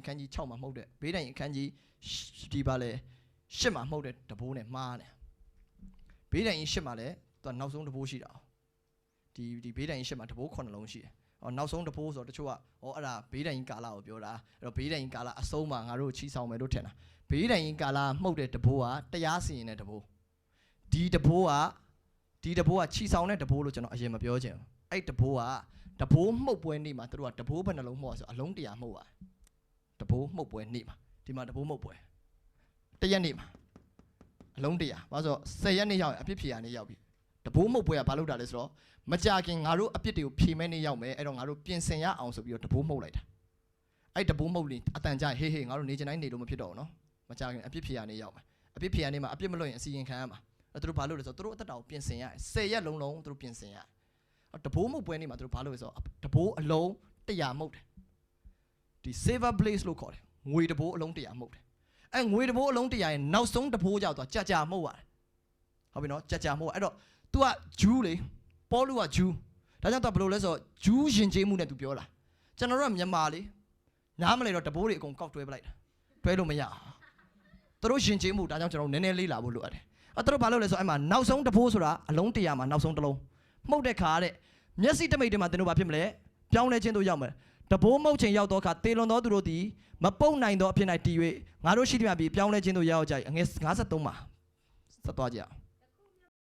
အခန်းကြီး6မှာမှုတ်တဲ့ဘေးတိုင်အခန်းကြီးဒီပါလေ10မှာမှုတ်တဲ့တဘိုးနဲ့မှားတယ်ဘေးတိုင်ကြီး10မှာလည်းသူကနောက်ဆုံးတဘိုးရှိတာဒီဒီဘေးတိုင်ကြီး10မှာတဘိုး9လုံးရှိတယ်ဟောနောက်ဆုံးတဘိုးဆိုတော့တချို့ကဟောအဲ့ဒါဘေးတိုင်ကြီးကာလာကိုပြောတာအဲ့တော့ဘေးတိုင်ကြီးကာလာအဆုံးမှာငါတို့ချီဆောင်မယ်လို့ထင်တာဘေးတိုင်ကြီးကာလာမှုတ်တဲ့တဘိုးကတရားစီရင်တဲ့တဘိုးဒီတဘိုးကဒီတဘိုးကချီဆောင်တဲ့တဘိုးလို့ကျွန်တော်အရင်မပြောချင်ဘူးအဲ့တဘိုးကတဘိုးမှုတ်ပွဲနေ့မှာသူတို့ကတဘိုးဘယ်နှလုံးမှုတ်ရဆိုအလုံး100မှုတ်ရတယ် တဘိုးမှုတ်ပွဲနေ့မှာဒီမှာတဘိုးမှုတ်ပွဲတစ်ရက်နေ့မှာအလုံးတရာဘာလို့ဆို10ရက်နေ့ရောက်ရင်အပြစ်ဖြေရနေ့ရောက်ပြီတဘိုးမှုတ်ပွဲကဘာလုပ်တာလဲဆိုတော့မကြခင်ငါတို့အပြစ်တွေကိုဖြေမဲ့နေ့ရောက်မယ်အဲ့တော့ငါတို့ပြင်ဆင်ရအောင်ဆိုပြီးတော့တဘိုးမှုတ်လိုက်တာအဲ့တဘိုးမှုတ်လင်းအတန်ကြာဟေးဟေးငါတို့နေချင်တိုင်းနေလို့မဖြစ်တော့ဘူးနော်မကြခင်အပြစ်ဖြေရနေ့ရောက်မယ်အပြစ်ဖြေရနေ့မှာအပြစ်မလွတ်ရင်အစီရင်ခံရမှာအဲ့သူတို့ဘာလုပ်လဲဆိုတော့သူတို့အသက်တာကိုပြင်ဆင်ရတယ်10ရက်လုံးလုံးသူတို့ပြင်ဆင်ရတယ်အဲ့တဘိုးမှုတ်ပွဲနေ့မှာသူတို့ဘာလုပ်လဲဆိုတော့တဘိုးအလုံး100မှုတ်တယ် ဒီ silver blaze လို့ခေါ်တယ်ငွေတဘိုးအလုံး100မှုတ်တယ်အဲငွေတဘိုးအလုံး100ရဲ့နောက်ဆုံးတဘိုးကြောက်သွားကြာကြာမှုတ်ရတယ်ဟုတ်ပြီနော်ကြာကြာမှုတ်အဲ့တော့ तू ကဂျူးလေပေါလုကဂျူးဒါကြောင့် तू ဘယ်လိုလဲဆိုတော့ဂျူးယဉ်ကျေးမှုနဲ့ तू ပြောတာကျွန်တော်တို့ကမြန်မာလေနားမလဲတော့တဘိုးတွေအကုန်ကောက်တွဲပလိုက်တာတွဲလို့မရဘူးသူတို့ယဉ်ကျေးမှုဒါကြောင့်ကျွန်တော်တို့နည်းနည်းလေးလာဖို့လိုအပ်တယ်အဲ့သူတို့ဘာလုပ်လဲဆိုတော့အဲ့မှာနောက်ဆုံးတဘိုးဆိုတာအလုံး100မှာနောက်ဆုံးတစ်လုံးမှုတ်တဲ့ခါတဲ့မျက်စိတမိတ်တွေမှာသင်တို့ဘာဖြစ်မလဲပြောင်းလဲခြင်းတို့ရောက်မယ် တဘိုးမုတ်ချိန်ရောက်တော့အခါတေလွန်သောသူတို့သည်မပုတ်နိုင်သောအဖြစ်၌တည်၍ငါတို့ရှိသည်မှာပြီးပြောင်းလဲခြင်းတို့ရောက်ကြ၏အငယ်53မှာဆက်သွားကြအောင်